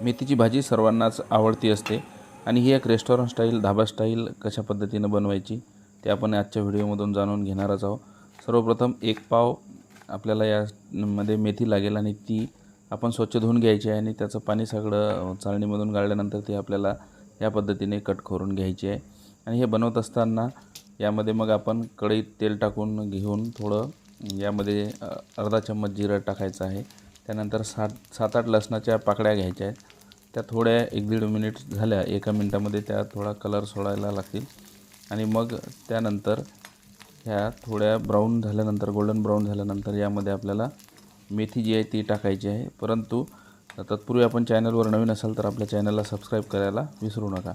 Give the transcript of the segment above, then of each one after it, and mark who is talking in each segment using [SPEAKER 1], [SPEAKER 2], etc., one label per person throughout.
[SPEAKER 1] मेथीची भाजी सर्वांनाच आवडती असते आणि ही एक रेस्टॉरंट स्टाईल धाबा स्टाईल कशा पद्धतीनं बनवायची ते आपण आजच्या व्हिडिओमधून जाणून घेणारच आहोत. सर्वप्रथम एक पाव आपल्याला यामध्ये मेथी लागेल आणि ती आपण स्वच्छ धुवून घ्यायची आहे आणि त्याचं पाणी सगळं चाळणीमधून गाळल्यानंतर ती आपल्याला या पद्धतीने कट करून घ्यायची आहे. आणि हे बनवत असताना यामध्ये मग आपण कढईत तेल टाकून घेऊन थोडं यामध्ये अर्धा चम्मच जिरं टाकायचं आहे. त्यानंतर सात सात आठ लसणाच्या पाकळ्या घ्यायच्या आहेत. त्या थोड्या एक दीड मिनिट झाल्या. एका मिनटामध्ये त्या थोडा कलर सोडायला लागतील. आणि मग त्यानंतर ह्या थोड्या ब्राऊन झाल्यानंतर गोल्डन ब्राऊन झाल्यानंतर यामध्ये आपल्याला मेथी जी आहे ती टाकायची आहे. परंतु तत्पूर्वी आपण चॅनलवर नवीन असाल तर आपल्या चॅनलला सबस्क्राईब करायला विसरू नका.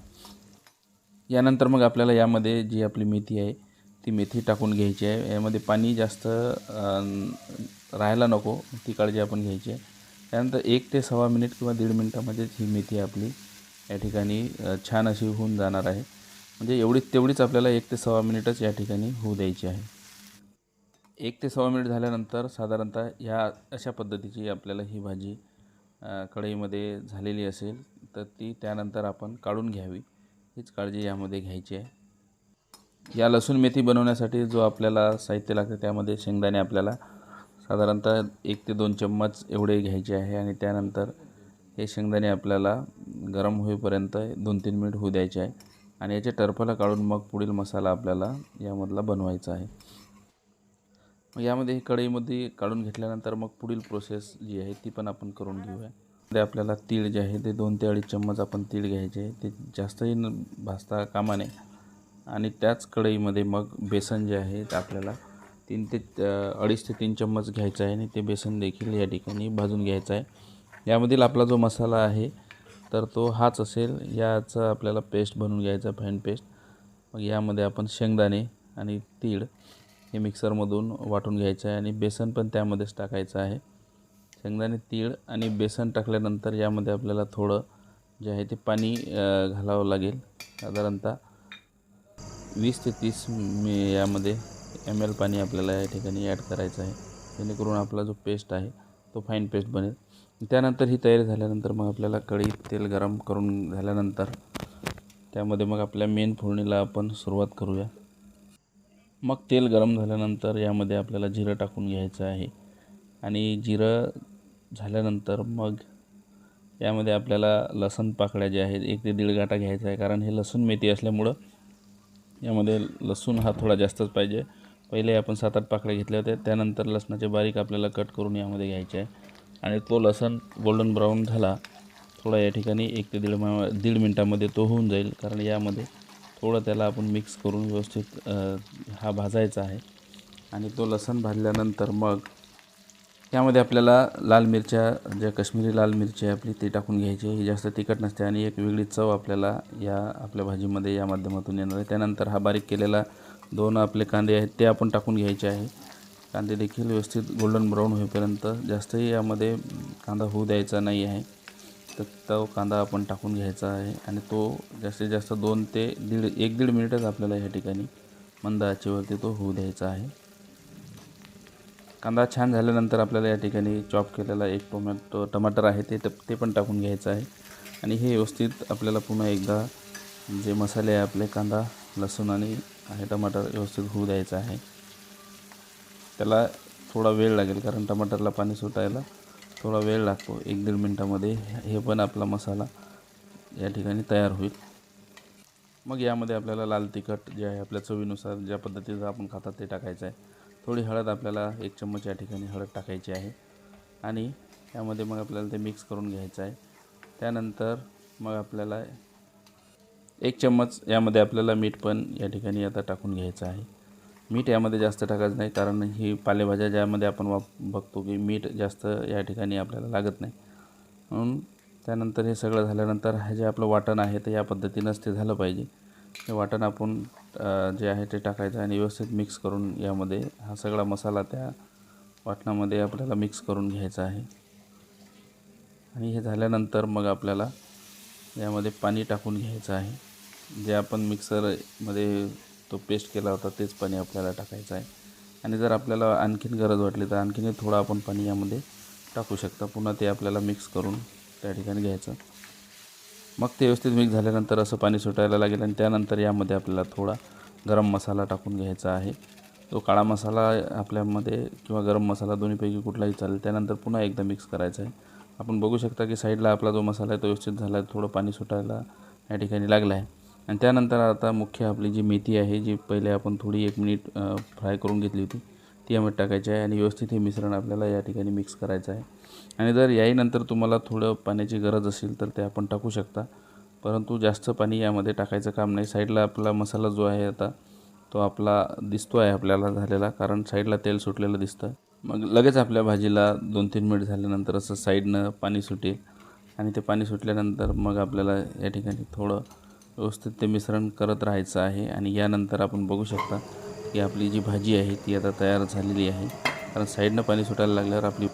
[SPEAKER 1] यानंतर मग आपल्याला यामध्ये जी आपली मेथी आहे ती मेथी टाकून घ्यायची आहे. यामध्ये पाणी जास्त राहायला नको ती काळजी आपण घ्यायची आहे. त्यानंतर एक ते सव्वा मिनिट किंवा दीड मिनटामध्येच ही मेथी आपली या ठिकाणी छान अशी होऊन जाणार आहे. म्हणजे एवढीच तेवढीच आपल्याला एक ते सव्वा मिनिटच या ठिकाणी होऊ द्यायची आहे. एक ते सव्वा मिनिट झाल्यानंतर साधारणतः ह्या अशा पद्धतीची आपल्याला ही भाजी कढईमध्ये झालेली असेल तर ती त्यानंतर आपण काढून घ्यावी. हीच काळजी यामध्ये घ्यायची आहे. या लसूण मेथी बनवण्यासाठी जो आपल्याला साहित्य लागतं त्यामध्ये शेंगदाणे आपल्याला साधारणतः एक ते दोन चम्मच एवढे घ्यायचे आहे आणि त्यानंतर हे शेंगदाणे आपल्याला गरम होईपर्यंत दोन तीन मिनिट होऊ द्यायचे आहे. आणि याच्या टर्फाला काढून मग पुढील मसाला आपल्याला यामधला बनवायचा आहे. यामध्ये कढईमध्ये काढून घेतल्यानंतर मग पुढील प्रोसेस जी आहे ती पण आपण करून घेऊया. ते आपल्याला तीळ जे आहे ते दोन ते अडीच चम्मच आपण तीळ घ्यायचे आहे. ते जास्तही न भाजता कामाने आणि त्याच कढईमध्ये मग बेसन जे आहे ते आपल्याला तीन ते अडीच ते तीन चम्मच घ्यायचं आहे आणि ते बेसन देखील या ठिकाणी भाजून घ्यायचं आहे. यामधील आपला जो मसाला आहे तर तो हाच असेल. याचा आपल्याला पेस्ट बनवून घ्यायचा फाईन पेस्ट मग यामध्ये आपण शेंगदाणे आणि तीळ हे मिक्सरमधून वाटून घ्यायचं आहे आणि बेसन पण त्यामध्येच टाकायचं आहे. शेंगदाणे तीळ आणि बेसन टाकल्यानंतर यामध्ये आपल्याला थोडं जे आहे ते पाणी घालावं लागेल. साधारणतः वीस ते तीस मी यामध्ये एम एल पाणी आपल्याला या ठिकाणी ॲड करायचं आहे. जेणेकरून आपला जो पेस्ट आहे तो फाईन पेस्ट बनेल. त्यानंतर ही तयारी झाल्यानंतर मग आपल्याला कढी तेल गरम करून झाल्यानंतर त्यामध्ये मग आपल्या मेन फोडणीला आपण सुरुवात करूया. मग तेल गरम झाल्यानंतर यामध्ये आपल्याला जिरं टाकून घ्यायचं आहे. आणि जिरं झाल्यानंतर मग यामध्ये आपल्याला लसण पाकळ्या ज्या आहेत एक ते दीड गाठा घ्यायचा आहे. कारण हे लसूण मेथी असल्यामुळं यामध्ये लसूण हा थोडा जास्तच पाहिजे. पहिले आपण सात आठ पाकळ्या घेतल्या होत्या. त्यानंतर लसणाचे बारीक आपल्याला कट करून यामध्ये घ्यायचे आहे. आणि तो लसण गोल्डन ब्राऊन झाला थोडा या ठिकाणी एक ते दीड मा दीड मिनटामध्ये तो होऊन जाईल. कारण यामध्ये थोडं त्याला आपण मिक्स करून व्यवस्थित हा भाजायचा आहे. आणि तो लसण भाजल्यानंतर मग यामध्ये आपल्याला लाल मिरच्या ज्या काश्मीरी लाल मिरची आहे आपली ती टाकून घ्यायची ही जास्त तिखट नसते आणि एक वेगळी चव आपल्याला या आपल्या भाजीमध्ये या माध्यमातून येणार आहे. त्यानंतर हा बारीक केलेला दोन आपले कांदे आहेत ते आपण टाकून घ्यायचे आहे. कांदे देखील व्यवस्थित गोल्डन ब्राऊन होईपर्यंत जास्तही यामध्ये कांदा होऊ द्यायचा नाही आहे. तर तो कांदा आपण टाकून घ्यायचा आहे आणि तो जास्तीत जास्त दोन ते दीड एक दीड मिनिटच आपल्याला ह्या ठिकाणी मंद आचेवरती तो होऊ द्यायचा आहे. कांदा छान झाल्यानंतर आपल्याला या ठिकाणी चॉप केलेला एक टोमॅटो टमाटर आहे ते ते पण टाकून घ्यायचं आहे. आणि हे व्यवस्थित आपल्याला पुन्हा एकदा जे मसाले आहे आपले कांदा लसूण आणि हे टमाटर व्यवस्थित होऊ द्यायचं आहे. त्याला थोडा वेळ लागेल कारण टमाटरला पाणी सुटायला थोडा वेळ लागतो. एक दीड मिनटामध्ये हे पण आपला मसाला या ठिकाणी तयार होईल. मग यामध्ये आपल्याला लाल तिखट जे आहे आपल्या चवीनुसार ज्या पद्धतीचं आपण खातात ते टाकायचं आहे. थोडी हळद आपल्याला एक चम्मच या ठिकाणी हळद टाकायची आहे. आणि यामध्ये मग आपल्याला ते मिक्स करून घ्यायचं आहे. त्यानंतर मग आपल्याला एक चम्मच यामध्ये आपल्याला मीठ पण या ठिकाणी आता टाकून घ्यायचं आहे. मीठ यामध्ये जास्त टाकायचं नाही कारण ही पालेभाज्या ज्यामध्ये आपण वाप बघतो की मीठ जास्त या ठिकाणी आपल्याला लागत नाही. म्हणून त्यानंतर हे सगळं झाल्यानंतर हे जे आपलं वाटण आहे ते या पद्धतीनंच ते झालं पाहिजे. हे वाटण आपण जे आहे ते टाकायचं आणि व्यवस्थित मिक्स करून यामध्ये हा सगळा मसाला त्या वाटणामध्ये आपल्याला मिक्स करून घ्यायचा आहे. आणि हे झाल्यानंतर मग आपल्याला यामध्ये पाणी टाकून घ्यायचं आहे. जे आपण मिक्सरमध्ये तो पेस्ट केला होता तेच पाणी आपल्याला टाकायचं आहे. आणि जर आपल्याला आणखीन गरज वाटली तर आणखीन थोडं आपण पाणी यामध्ये टाकू शकता. पुन्हा ते आपल्याला मिक्स करून त्या ठिकाणी घ्यायचं. मग ते व्यवस्थित मिक्स झाल्यानंतर असं पाणी सुटायला लागेल आणि त्यानंतर यामध्ये आपल्याला थोडा गरम मसाला टाकून घ्यायचा आहे. तो काळा मसाला आपल्यामध्ये किंवा गरम मसाला दोन्हीपैकी कुठलाही चालेल त्यानंतर पुन्हा एकदा मिक्स करायचा आहे. आपण बघू शकता की साईडला आपला जो मसाला आहे तो व्यवस्थित झाला आहे थोडं पाणी सुटायला या ठिकाणी लागलं आहे. आणि त्यानंतर आता मुख्य आपली जी मेथी आहे जी पहिले आपण थोडी एक मिनिट फ्राय करून घेतली होती ती यामध्ये टाकायची आहे आणि व्यवस्थित हे मिश्रण आपल्याला या ठिकाणी मिक्स करायचं आहे. आणि जर याहीनंतर तुम्हाला थोडं पाण्याची गरज असेल तर ते आपण टाकू शकता. परंतु जास्त पाणी यामध्ये टाकायचं काम नाही. साईडला आपला मसाला जो आहे आता तो आपला दिसतो आहे आपल्याला झालेला कारण साईडला तेल सुटलेलं दिसतं. मग लगेच आपल्या भाजीला दोन तीन मिनिट झाल्यानंतर असं साईडनं पाणी सुटेल आणि ते पाणी सुटल्यानंतर मग आपल्याला या ठिकाणी थोडं व्यवस्थित ते मिश्रण करत राहायचं आहे आणि यानंतर आपण बघू शकता की आपली जी भाजी आहे ती आता तयार झालेली आहे. कारण साईडनं पाणी सुटायला लागल्यावर आपली